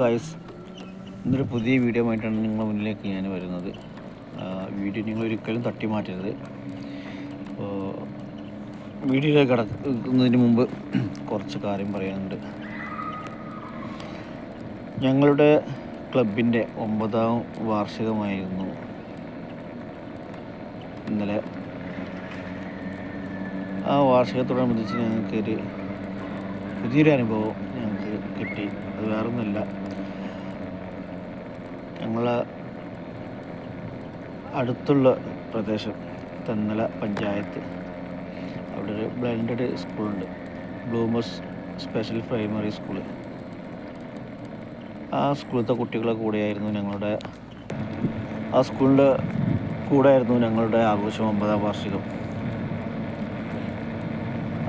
Guys ഇന്നൊരു പുതിയ video ആയിട്ടാണ് നിങ്ങളുടെ മുന്നിലേക്ക് ഞാൻ വരുന്നത്. വീഡിയോ നിങ്ങൾ ഒരിക്കലും തട്ടി മാറ്റരുത്. വീഡിയോയിലേക്ക് കടക്കുന്നതിന് മുമ്പ് കുറച്ച് കാര്യം പറയാനുണ്ട്. ഞങ്ങളുടെ ക്ലബിന്റെ ഒമ്പതാം വാർഷികമായിരുന്നു ഇന്നലെ. ആ വാർഷികത്തോടനുബന്ധിച്ച് ഞങ്ങൾക്കൊരു പുതിയൊരു അനുഭവം ഞങ്ങൾക്ക് കിട്ടി. അത് വേറൊന്നുമില്ല. ഞങ്ങളെ അടുത്തുള്ള പ്രദേശം തെന്നല പഞ്ചായത്ത്. അവിടെ ഒരു ബ്ലൈൻഡഡ് സ്കൂളുണ്ട് ബ്ലൂമസ് സ്പെഷ്യൽ പ്രൈമറി സ്കൂൾ ആ സ്കൂളിലത്തെ കുട്ടികളെ കൂടെയായിരുന്നു ഞങ്ങളുടെ ആ സ്കൂളിന്റെ കൂടെയായിരുന്നു ഞങ്ങളുടെ ആഘോഷം ഒമ്പതാം വാർഷികം.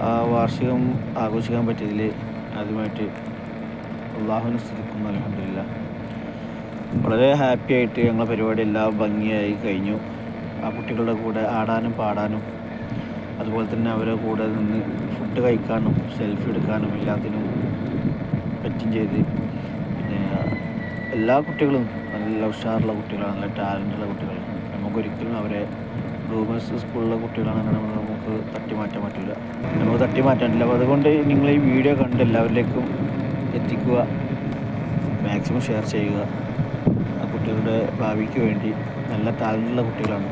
ആ വാർഷികം ആഘോഷിക്കാൻ പറ്റിയതിൽ ആദ്യമായിട്ട് അള്ളാഹുവിനെ സ്തുതിക്കുന്നു അലഹമില്ല വളരെ ഹാപ്പി ആയിട്ട് ഞങ്ങളെ പരിപാടി എല്ലാം ഭംഗിയായി കഴിഞ്ഞു. ആ കുട്ടികളുടെ കൂടെ ആടാനും പാടാനും അതുപോലെ തന്നെ അവരെ കൂടെ നിന്ന് ഫുഡ് കഴിക്കാനും സെൽഫി എടുക്കാനും എല്ലാത്തിനും പറ്റും ചെയ്ത്. പിന്നെ എല്ലാ കുട്ടികളും നല്ല ഉഷാറുള്ള കുട്ടികളാണ് നല്ല ടാലന്റുള്ള കുട്ടികൾ നമുക്കൊരിക്കലും അവരെ ബ്ലൂമേഴ്സ് സ്കൂളിലെ കുട്ടികളാണെങ്കിൽ നമ്മൾ നമുക്ക് തട്ടി മാറ്റാൻ പറ്റില്ല നമുക്ക് തട്ടി മാറ്റാൻ പറ്റില്ല അപ്പോൾ അതുകൊണ്ട് നിങ്ങൾ ഈ വീഡിയോ കണ്ട് എല്ലാവരിലേക്കും എത്തിക്കുക. മാക്സിമം ഷെയർ ചെയ്യുക. കുട്ടികളുടെ ഭാവിക്ക് വേണ്ടി നല്ല ടാലന്റുള്ള കുട്ടികളാണ്.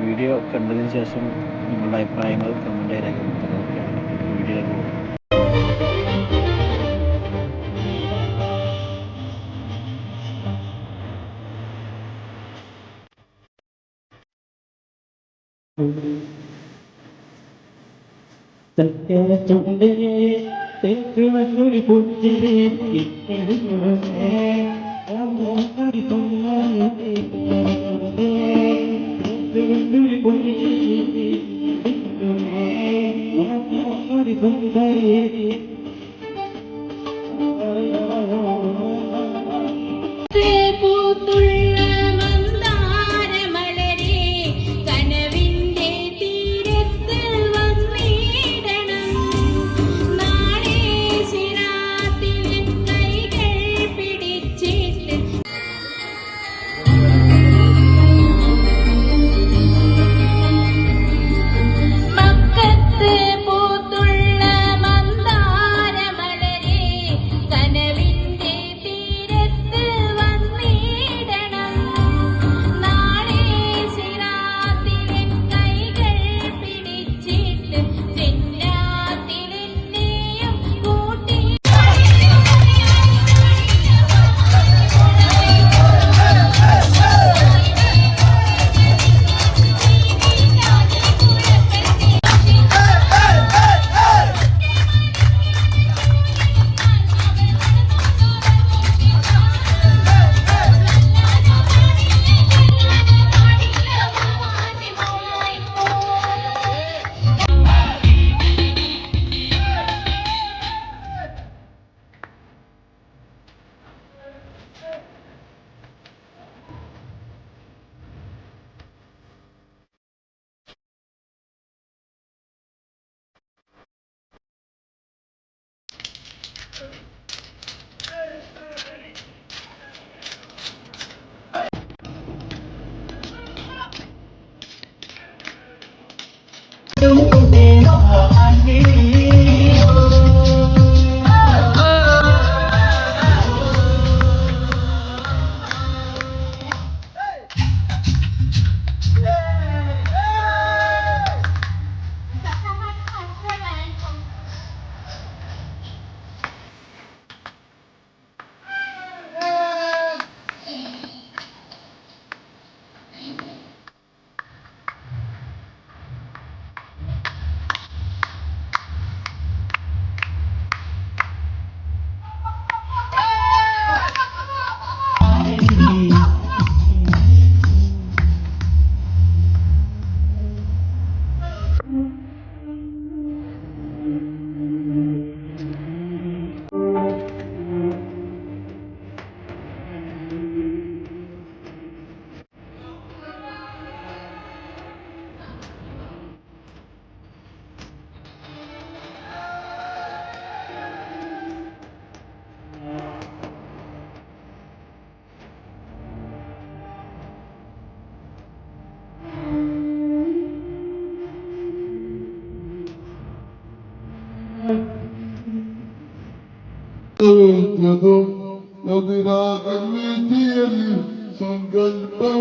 വീഡിയോ കണ്ടതിന് ശേഷം നിങ്ങളുടെ അഭിപ്രായങ്ങൾ പോകും സത്യചുണ്ടരേ തേക്കുമൊരു പുഞ്ചിരേ ഒരു തൊണ്ണേ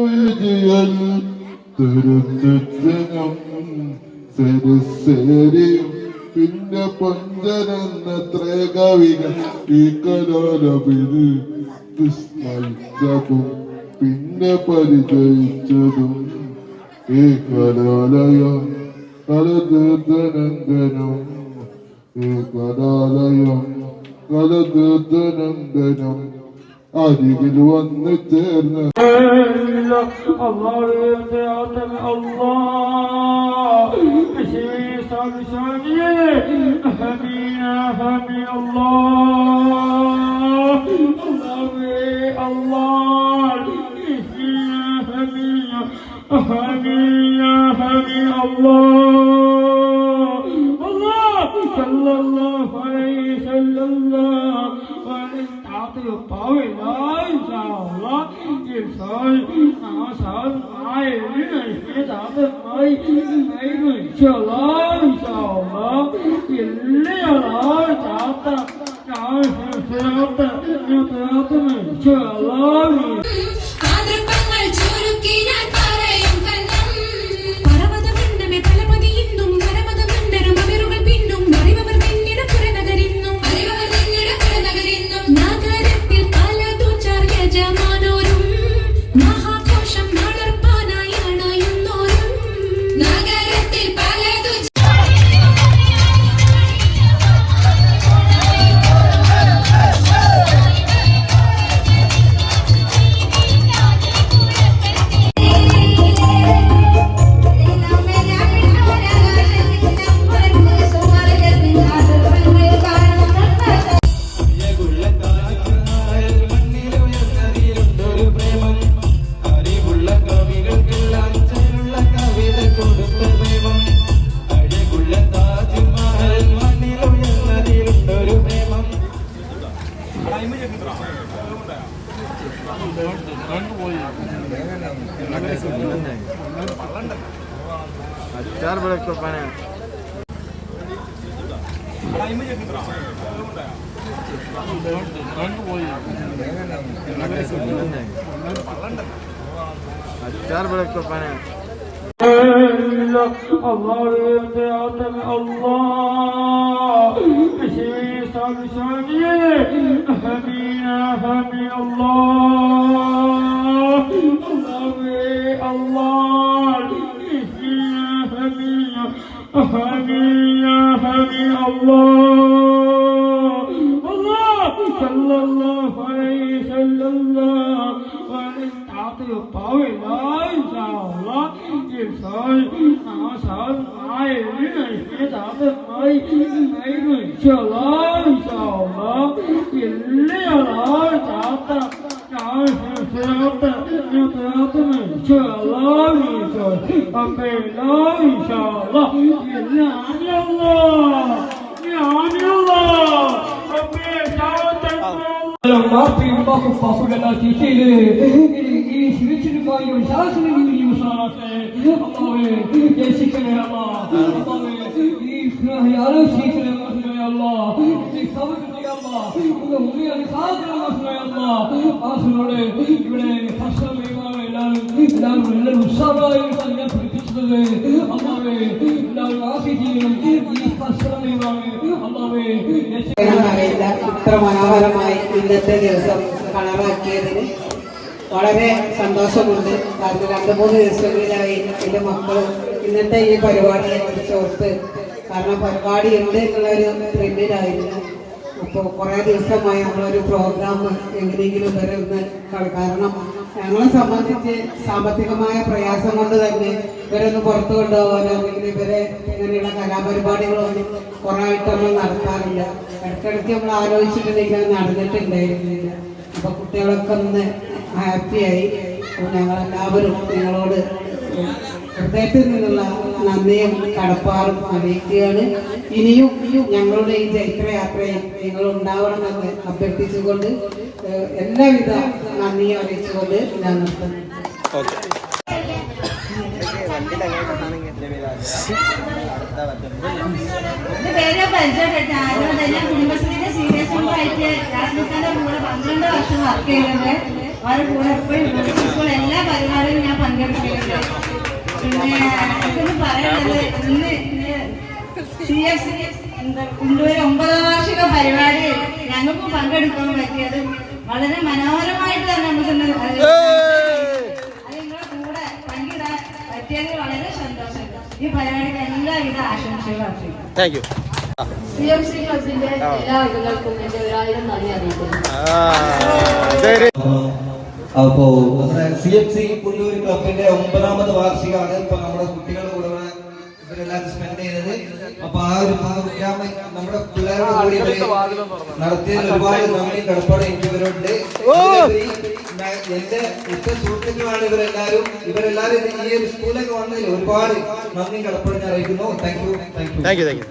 വിജയൽ തിരുത്തച്ഛനും സരസേരിയും പിന്നെ പഞ്ചരന്നത്ര കവികൾ ഈ കലാലപിന് വിസ്മയിച്ചതും പിന്നെ പരിചയിച്ചതും ഈ കലാലയം കലതീർത്ഥനന്ദനം ഈ കലാലയം കലതീർത്ഥനന്ദനം Hadi ونترنا terna. Allah'ım yardım Allah. Bizi sal saniye. Hamina hamina Allah. 别打的美美女，小龙小龙，你六郎咋的咋回事？咋的？你咋的？小龙。bırakıyor bana. Açar bırakıyor bana. Allah ve Adem Allah Beşi şey sabi saniye Amin amin Allah Allah Allah Uh-huh. Yutadın inşallah inşallah Beyla inşallah Yani Allah Yani Allah Rabbim bakıp fasulyeler çiçeğiyle İlişimi için kayıyor Şansını gidiyor sanatı Allah'ı gerçekten ey Allah Allah'ı İlişkine yarın çiçeğine Allah İlişkine yarın çiçeğine Allah ആസിനോട് ഇവിടെ എല്ലാവരും. ഇന്നത്തെ ദിവസം കളറാക്കിയതിന് വളരെ സന്തോഷമുണ്ട്. കാരണം രണ്ട് മൂന്ന് ദിവസങ്ങളിലായി എന്റെ മക്കൾ ഇന്നത്തെ ഈ പരിപാടിയെ കുറിച്ച് ഓർത്ത് കാരണം പരിപാടി ഉണ്ട് എന്നുള്ളൊരു ട്രെൻഡിലായിരുന്നു അപ്പോൾ കുറേ ദിവസമായി നമ്മളൊരു പ്രോഗ്രാം എങ്ങനെയെങ്കിലും വരുന്ന കാരണം ഞങ്ങളെ സംബന്ധിച്ച് സാമ്പത്തികമായ പ്രയാസം കൊണ്ട് തന്നെ ഇവരൊന്ന് പുറത്തു കൊണ്ടുപോകാനോ അല്ലെങ്കിൽ ഇവരെ ഇങ്ങനെയുള്ള കലാപരിപാടികളൊന്നും കുറേ ആയിട്ടൊന്നും നടത്താറില്ല. ഇടയ്ക്കിടയ്ക്ക് നമ്മൾ ആലോചിച്ചിട്ടുണ്ടെങ്കിൽ നടന്നിട്ടുണ്ടായിരുന്നില്ല. അപ്പൊ കുട്ടികളൊക്കെ ഒന്ന് ഹാപ്പിയായി ഞങ്ങളെല്ലാവരും നിങ്ങളോട് ഹൃദയത്തിൽ നിന്നുള്ള നന്ദിയും കടപ്പാടും അറിയിക്കുകയാണ്. ഇനിയും ഞങ്ങളുടെ ഈ ചൈത്രയാത്രയിൽ നിങ്ങൾ ഉണ്ടാവണമെന്ന് അഭ്യർത്ഥിച്ചുകൊണ്ട് ഏഹ്, എല്ലാവിധ നന്ദിയും അറിയിച്ചുകൊണ്ട് ഞാൻ നിർത്തുന്നു. കുടുംബശ്രീയുടെ സീരിയസ് കൂടെ പന്ത്രണ്ട് വർഷം വർക്ക് ചെയ്യുന്നുണ്ട്. അവരുടെ കൂടെ എപ്പോഴും എല്ലാ പരിപാടികളും ഞാൻ പങ്കെടുക്കുന്നുണ്ട് പിന്നെ പറയാനുള്ളത് ഇന്ന് സി എസ് കൊണ്ടുപോയ ഒമ്പതാം വാർഷിക പരിപാടി ഞങ്ങൾക്ക് പങ്കെടുക്കാൻ പറ്റിയത് വളരെ മനോഹരമായിട്ട് തന്നെ നമുക്ക് ഇന്ന് അത് നിങ്ങളുടെ കൂടെ പങ്കിടാൻ പറ്റിയത് വളരെ സന്തോഷം. ഈ പരിപാടിക്ക് എല്ലാവിധ ആശംസകളും സി ക്ലബിന്റെ എല്ലാ അംഗങ്ങൾക്കും എന്റെ ഒരായിരം നന്ദി അറിയിക്കുന്നു. അപ്പോ നമ്മുടെ സി എഫ് സി പുല്ലൂർ ക്ലബിന്റെ ഒമ്പതാമത് വാർഷികമാണ് ഇപ്പൊ നമ്മുടെ കുട്ടികളുടെ കൂടെ ഇവരെല്ലാം സ്പെൻഡ് ചെയ്തത് അപ്പൊ ആ ഒരു പ്രോഗ്രാം നമ്മുടെ പിള്ളേരുടെ കൂടി ഇവർ നടത്തിയതിൽ ഒരുപാട് നന്ദി കടപ്പാട് എനിക്ക് ഇവരുണ്ട് ഇതിലുപരി ഞാൻ- എന്റെ ഉറ്റ സുഹൃത്തുക്കളാണ് ഇവരെല്ലാരും. ഇവരെല്ലാരും ഈ ഒരു സ്കൂളിലേക്ക് വന്നതിൽ ഒരുപാട് നന്ദി കടപ്പാട് ഞാൻ അറിയിക്കുന്നു. Thank you thank you